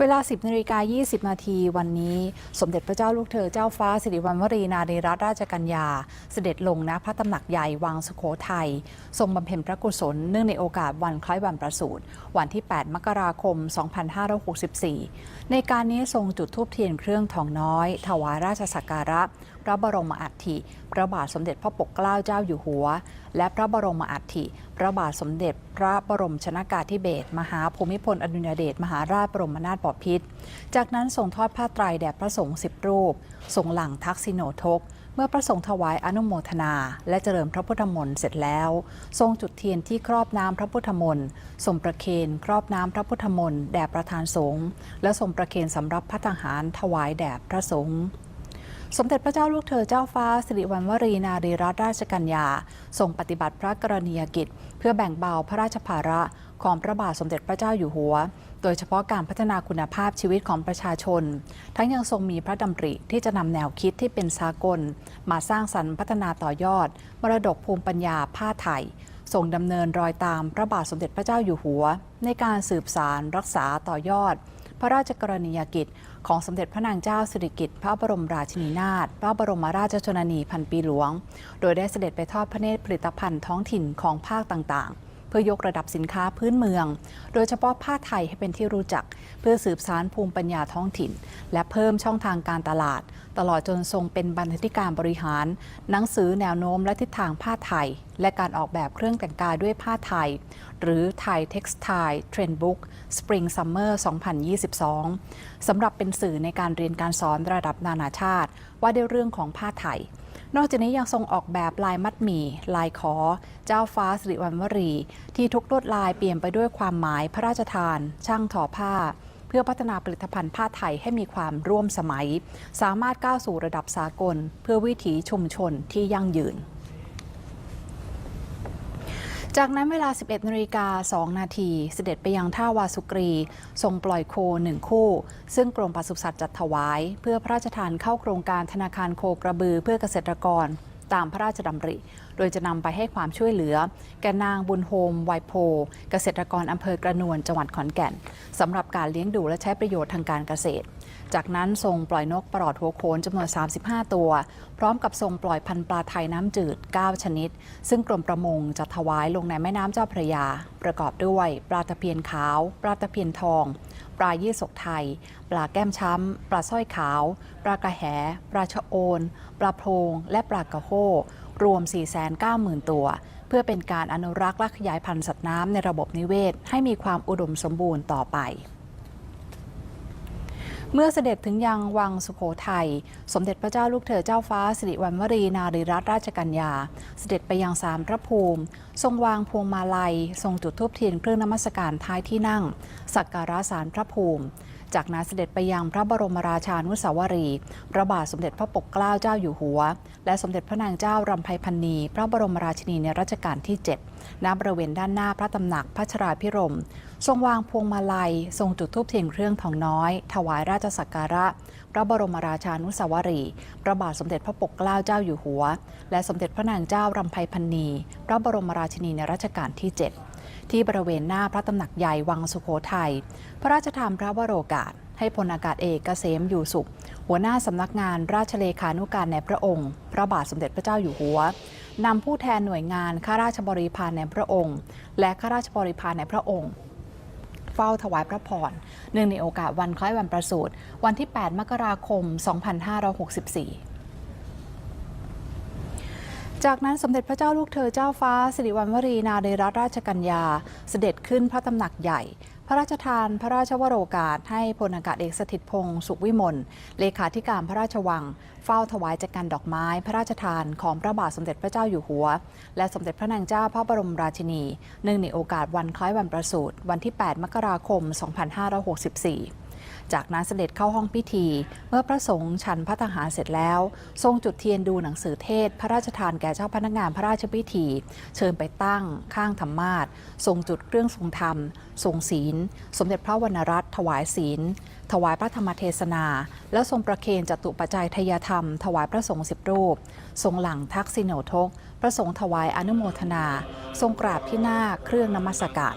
เวลา 10นาฬิกา20 นาทีวันนี้ สมเด็จพระเจ้าลูกเธอเจ้าฟ้าสิริวัณวรีนารีรัตนราชกัญญา เสด็จลงณพระตำหนักใหญ่วังสุโขทัยทรงบำเพ็ญพระกุศลเนื่องในโอกาสวันคล้ายวันประสูติวันที่ 8 มกราคม 2564 ในการนี้ทรงจุดธูปเทียนเครื่องทองน้อย ถวายราชสักการะ พระบรมอัฐิพระบาทสมเด็จพระปกเกล้าเจ้าอยู่หัว และพระบรมอัฐิพระบาทสมเด็จ พระบรมชนากาธิเบศรมหาภูมิพลอดุลยเดชมหาราชบรมนาถบพิตรจากนั้นทรงทอดผ้าไตรแด่พระสงฆ์สิบรูป ทรงหลังทักษิโนทก เมื่อพระสงฆ์ถวายอนุโมทนา และเจริญพระพุทธมนต์เสร็จแล้ว ทรงจุดเทียนที่ครอบน้ำพระพุทธมนต์ทรงประเคนครอบน้ำพระพุทธมนต์แด่ประธานสงฆ์และทรงประเคนสำรับพระทหารถวายแด่พระสงฆ์สมเด็จพระเจ้าลูกเธอเจ้าฟ้าสิริวัณวรีนารีรัตนราชกัญญาทรงปฏิบัติพระกรณียกิจ เพื่อแบ่งเบาพระราชภาระ ของพระบาทสมเด็จพระเจ้าอยู่หัว โดยเฉพาะการพัฒนาคุณภาพชีวิตของประชาชน ทั้งยังทรงมีพระดำริที่จะนำแนวคิดที่เป็นสากล มาสร้างสรรค์พัฒนาต่อยอด มรดกภูมิปัญญาผ้าไทยทรงดำเนินรอยตามพระบาทสมเด็จพระเจ้าอยู่หัว ในการสืบสารรักษาต่อยอด พระราชกรณียกิจ ของสมเด็จพระนางเจ้าสิริกิติ์พระบรมราชินีนาถพระบรมราชชนนีพันปีหลวง โดยได้เสด็จไปทอดพระเนตรผลิตภัณฑ์ท้องถิ่นของภาคต่างๆ พื่อยกระดับสินค้าพื้นเมือง โดยเฉพาะผ้าไทยให้เป็นที่รู้จัก เพื่อสืบสารภูมิปัญญาท้องถิ่น และเพิ่มช่องทางการตลาด ตลอดจนทรงเป็นบรรณาธิการบริหาร หนังสือแนวโน้มและทิศทางผ้าไทย และการออกแบบเครื่องแต่งกายด้วยผ้าไทย หรือไทย Textile Trend Book Spring Summer 2022สำหรับเป็นสื่อในการเรียนการสอนระดับนานาชาติ ว่าด้วยเรื่องของผ้าไทย นอกจากนี้ยังทรงออกแบบลายมัดหมี่ ลายขอ เจ้าฟ้าสิริวัณวรี ที่ทุกลวดลายเปลี่ยนไปด้วยความหมายพระราชทาน ช่างทอผ้า เพื่อพัฒนาผลิตภัณฑ์ผ้าไทยให้มีความร่วมสมัย สามารถก้าวสู่ระดับสากล เพื่อวิถีชุมชนที่ยั่งยืน จากนั้นเวลา 11นาฬิกา2นาทีเสด็จไปยังท่าวาสุกรี ทรงปล่อยโคหนึ่งคู่ ซึ่งกรมปศุสัตว์จัดถวาย เพื่อพระราชทานเข้าโครงการธนาคารโคกระบือเพื่อเกษตรกร ตามพระราชดำริ โดยจะนำไปให้ความช่วยเหลือ แก่นางบุญโฮมไวโพ เกษตรกรอำเภอกระนวนจังหวัดขอนแก่นสำหรับการเลี้ยงดูและใช้ประโยชน์ทางการเกษตร จากนั้นทรงปล่อยนกปลอดหัวโขนจำนวน 35 ตัว พร้อมกับทรงปล่อยพันธุ์ปลาไทยน้ำจืด 9 ชนิด ซึ่งกรมประมงจะถวายลงในแม่น้ำเจ้าพระยา ประกอบด้วยปลาตะเพียนขาว ปลาตะเพียนทอง ปลายี่สกไทย ปลาแก้มช้ำ ปลาสร้อยขาว ปลากระแห ปลาชะโอน ปลาโพรงและปลากระโฮรวม 490,000 ตัว เพื่อเป็นการอนุรักษ์และขยายพันธุ์สัตว์น้ำในระบบนิเวศ ให้มีความอุดมสมบูรณ์ต่อไป เมื่อเสด็จถึงยังวังสุโขทัย สมเด็จพระเจ้าลูกเธอเจ้าฟ้าสิริวัณวรีนารีรัตนราชกัญญา เสด็จไปยังสามพระภูมิ ทรงวางพวงมาลัย ทรงจุดธูปเทียนเครื่องนมัสการท้ายที่นั่ง สักการะสารพระภูมิ จากนั้นเสด็จไปยังพระบรมราชานุสาวรี พระบาทสมเด็จพระปกเกล้าเจ้าอยู่หัว และสมเด็จพระนางเจ้ารำไพพันนีพระบรมราชินีในรัชกาลที่ 7 ณ บริเวณด้านหน้าพระตำหนักพระชราพิรม ทรงวางพวงมาลัย ทรงจุดธูปเทียนเครื่องทองน้อย ถวายราชสักการะ พระบรมราชานุสาวรี พระบาทสมเด็จพระปกเกล้าเจ้าอยู่หัว และสมเด็จพระนางเจ้ารำไพพันนีพระบรมราชินีในรัชกาลที่ 7 ที่บริเวณหน้าพระตำหนักใหญ่วังสุโขทัย พระราชทานพระวโรกาส ให้พลอากาศเอกเกษมอยู่สุข หัวหน้าสำนักงานราชเลขานุการในพระองค์ พระบาทสมเด็จพระเจ้าอยู่หัวนำผู้แทนหน่วยงานข้าราชบริพารในพระองค์ และข้าราชบริพารในพระองค์เฝ้าถวายพระพรเนื่องในโอกาสวันคล้ายวันประสูติวันที่ 8 มกราคม 2564 จากนั้นสมเด็จพระเจ้าลูกเธอเจ้าฟ้า สิริวัณวรีนารีรัตราชกัญญา เสด็จขึ้นพระตำหนักใหญ่ พระราชทานพระราชวโรกาสให้พลอากาศเอกสถิตพงศ์สุขวิมลเลขาธิการพระราชวัง เฝ้าถวายจักการดอกไม้ พระราชทานของพระบาทสมเด็จพระเจ้าอยู่หัว และสมเด็จพระนางเจ้าพระบรมราชินีเนื่องในโอกาสวันคล้ายวันประสูติวันที่ 8 มกราคม 2564 จากนั้นเสด็จเข้าห้องพิธี เมื่อพระสงฆ์ฉันพระทหารเสร็จแล้ว ทรงจุดเทียนดูหนังสือเทศ พระราชทานแก่เจ้าพนักงานพระราชพิธี เชิญไปตั้งข้างธรรมาสทรงจุดเครื่องทรงธรรม ทรงศีล สมเด็จพระวรรณรัตน์ถวายศีล ถวายพระธรรมเทศนา และทรงประเคนจตุปัจจัยทยธรรม ถวายพระสงฆ์สิบรูป ทรงหลังทักษิโนทก พระสงฆ์ถวายอนุโมทนา ทรงกราบที่หน้าเครื่องนมัสการ